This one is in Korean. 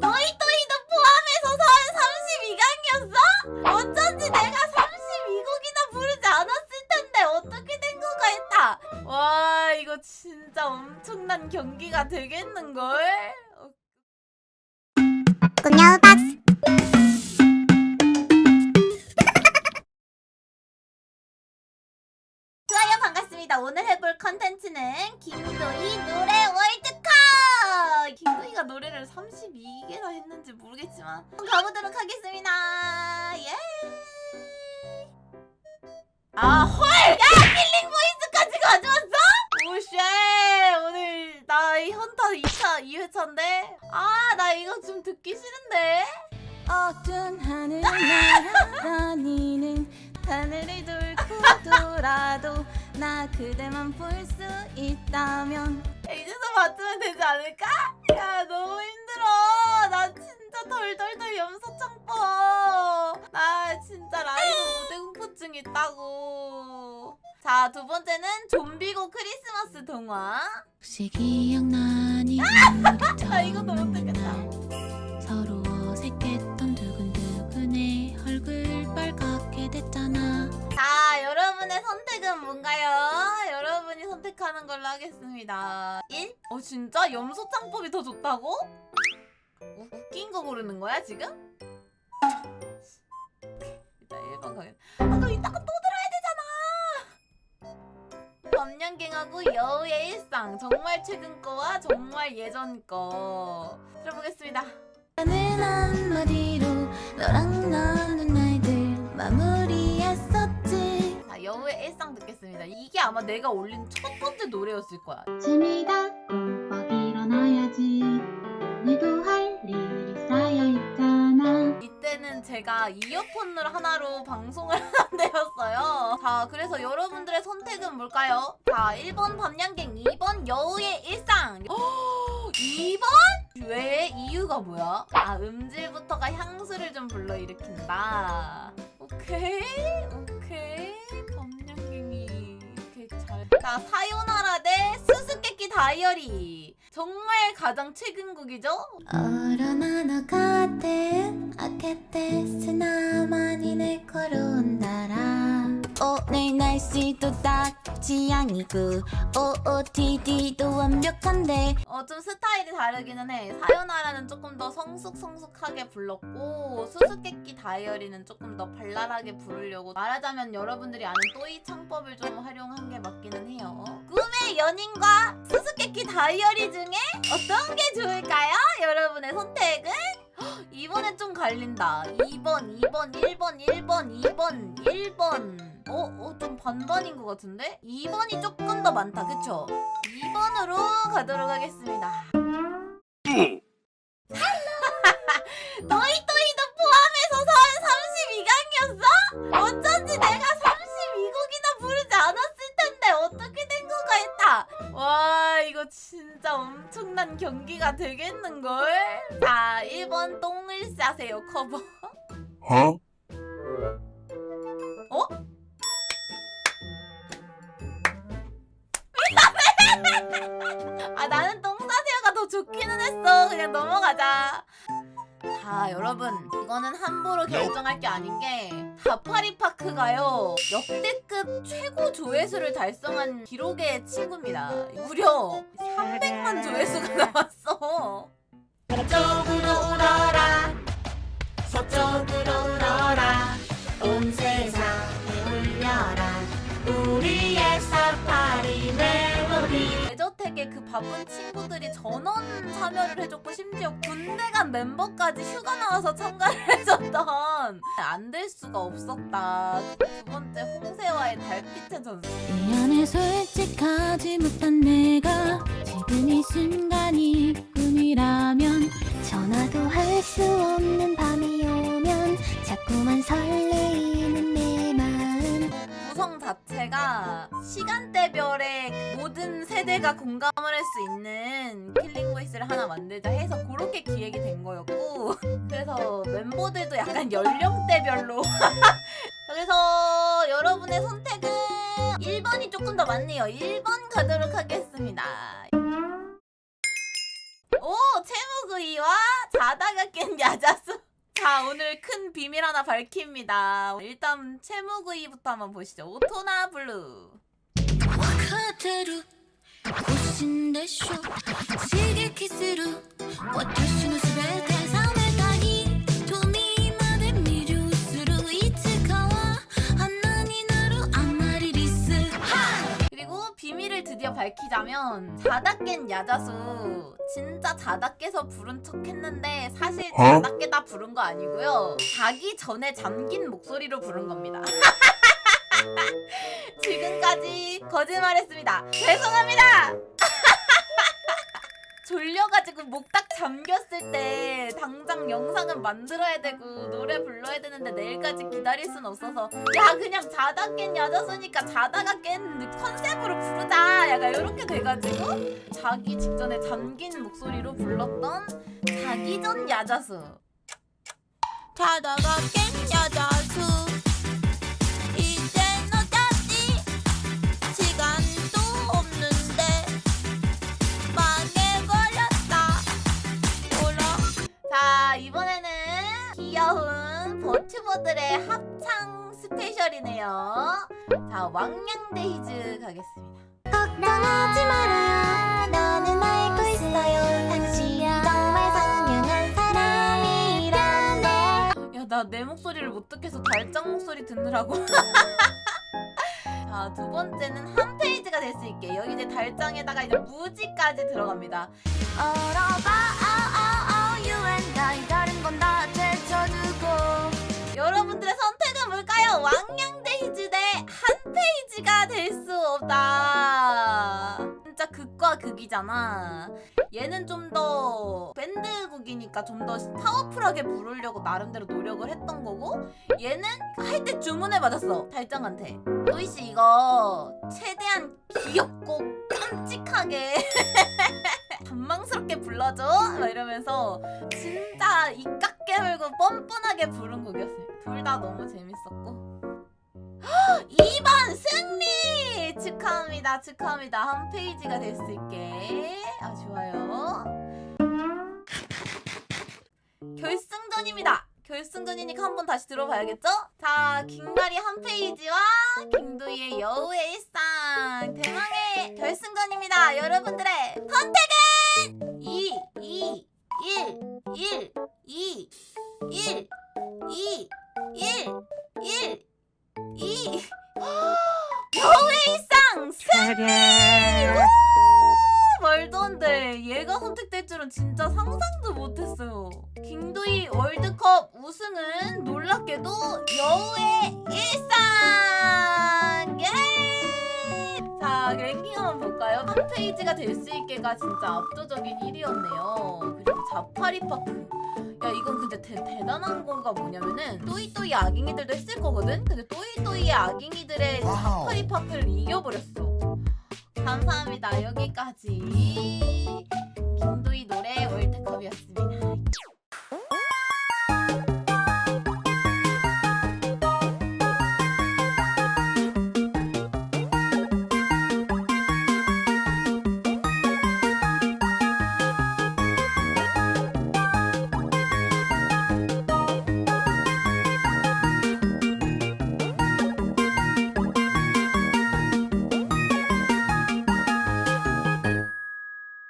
너희 또이도 포함해서 32강이었어? 어쩐지 내가 32곡이나 부르지 않았을 텐데 어떻게 된 거가 했다. 와 이거 진짜 엄청난 경기가 되겠는걸? 어, 꾸녀 박스 좋아요 반갑습니다. 오늘 해볼 컨텐츠는 김도희 노래 32개나 했는지 모르겠지만 가보도록 하겠습니다. 예! 아 헐! 야 킬링 보이스까지 가져왔어? 오쉣 오늘 나이 헌터 2차 2회차인데 아 나 이거 좀 듣기 싫은데 어두운 하늘 날아다니는 하늘을 돌고 돌아도 나 그대만 볼 수 있다면 이제서 맞추면 되지 않을까? 야 너무 덜덜덜 염소창법. 나 진짜 라이브 무대 공포증 있다고. 자 두 번째는 좀비고 크리스마스 동화. 혹시 기억나니? 아! 이거 너무 못하겠다. 서로 어색했던 두근두근의 얼굴 빨갛게 됐잖아. 자 여러분의 선택은 뭔가요? 여러분이 선택하는 걸로 하겠습니다. 1? 어 진짜? 염소창법이 더 좋다고? 우- 웃긴 거 고르는 거야 지금? 일단 1번 가겠 아 그럼 이따가 또 들어야 되잖아! 범년갱하고 여우의 일상. 정말 최근 거와 정말 예전 거. 들어보겠습니다. 하는 한마디로 너랑 나눈 날들 마무리했었지. 자 여우의 일상 듣겠습니다. 이게 아마 내가 올린 첫 번째 노래였을 거야. 짐이다 제가 이어폰을 하나로 방송을 한 되었어요. 자, 그래서 여러분들의 선택은 뭘까요? 자, 1번 밤양갱, 2번 여우의 일상. 어, 2번? 왜? 이유가 뭐야? 아, 음질부터가 향수를 좀 불러일으킨다. 오케이, 오케이. 밤양갱이 이렇게 잘. 자, 사요나라 대 수수께끼 다이어리. 정말 가장 최근곡이죠? 오늘 어, 날씨도 딱 지향이고. 어, 어, OOTD도 완벽한데. 어 좀 스타일이 다르기는 해. 사요나라는 조금 더 성숙성숙하게 불렀고 수수께끼 다이어리는 조금 더 발랄하게 부르려고 말하자면 여러분들이 아는 또이 창법을 좀 활용한 게 맞기는 해요. 꿈의 연인과 수수께끼 다이어리 중에 어떤 게 좋을까요? 여러분의 선택은? 헉, 이번엔 좀 갈린다. 2번, 2번, 1번, 1번, 2번, 1번. 어, 어, 좀 반반인 것 같은데? 2번이 조금 더 많다, 그쵸? 2번으로 가도록 하겠습니다. 너희 또이도 포함해서 32강이었어? 어쩐지 내가 32곡이나 부르지 않았을 텐데 어떻게 된 거가 했다. 와 이거 진짜 엄청난 경기가 되겠는걸? 자 1번 똥 을 싸세요 커버. Huh? 어? 아 나는 똥 싸세요가 더 좋기는 했어. 그냥 넘어가자. 자 여러분 이거는 함부로 결정할 게 아닌 게 다파리 파크가요 역대급 최고 조회수를 달성한 기록의 친구입니다. 무려 300만 조회수가 나왔어. 그 바쁜 친구들이 전원 참여를 해줬고 심지어 군대 간 멤버까지 휴가 나와서 참가를 해줬던 안 될 수가 없었다. 두 번째 홍세와의 달빛의 전설. 미안해 솔직하지 못한 내가 지금 이 순간이 그래서 멤버들도 약간 연령대별로 그래서 여러분의 선택은 1번이 조금 더 많네요 1번 가도록 하겠습니다 오 채무구이와 자다가 깬 야자수. 자 오늘 큰 비밀 하나 밝힙니다. 일단 채무구이부터 한번 보시죠. 오토나 블루. 밝히자면 자다 깬 야자수 진짜 자다 깨서 부른 척 했는데 사실 자다 깨다 부른 거 아니고요. 자기 전에 잠긴 목소리로 부른 겁니다. 지금까지 거짓말했습니다. 죄송합니다! 졸려가지고 목딱 잠겼을 때 당장 영상은 만들어야 되고 노래 불러야 되는데 내일까지 기다릴 순 없어서 야 그냥 자다 깬 야자수니까 자다가 깬 컨셉으로 부르자. 약간 이렇게 돼가지고 자기 직전에 잠긴 목소리로 불렀던 자기 전 야자수. 자다가 깬 여자수 자 왕냥데이즈 가겠습니다. 걱정하지 말아요. 나는 알고 있어요. 당신이 정말 선명한 사람이라네 야나 내 목소리를 못 듣겠어. 달짱 목소리 듣느라고. 자 두 번째는 한 페이지가 될 수 있게 여기 이제 달짱에다가 이제 무지까지 들어갑니다. 얼어봐 한 페이지가 될 수 없다. 진짜 극과 극이잖아. 얘는 좀 더 밴드곡이니까 좀 더 파워풀하게 부르려고 나름대로 노력을 했던 거고 얘는 할 때 주문을 받았어 달짱한테. 노이씨 이거 최대한 귀엽고 깜찍하게 간망스럽게 불러줘. 막 이러면서 진짜 입 깎게 물고 뻔뻔하게 부른 곡이었어요. 둘 다 너무 재밌었고 2번 승리! 축하합니다 축하합니다. 한 페이지가 될 수 있게. 아 좋아요. 결승전입니다. 결승전이니까 한 번 다시 들어봐야겠죠? 자 김나리 한 페이지와 김도희의 여우의 일상. 대망의 결승전입니다. 여러분들의 선택은 2 2 1 1 2 1 2 1 1 2 여우의 일상 승리! 우! 말도 안 돼. 얘가 선택될 줄은 진짜 상상도 못했어요. 김도희 월드컵 우승은 놀랍게도 여우의 일상! 예! 자, 랭킹 한번 볼까요? 한 페이지가 될 수 있게가 진짜 압도적인 1위였네요. 그리고 자파리파크. 야 이건 근데 대, 대단한 거가 뭐냐면은 또이또이 아깅이들도 했을 거거든? 근데 또이또이의 아깅이들의 자파리파크를 이겨버렸어 감사합니다 여기까지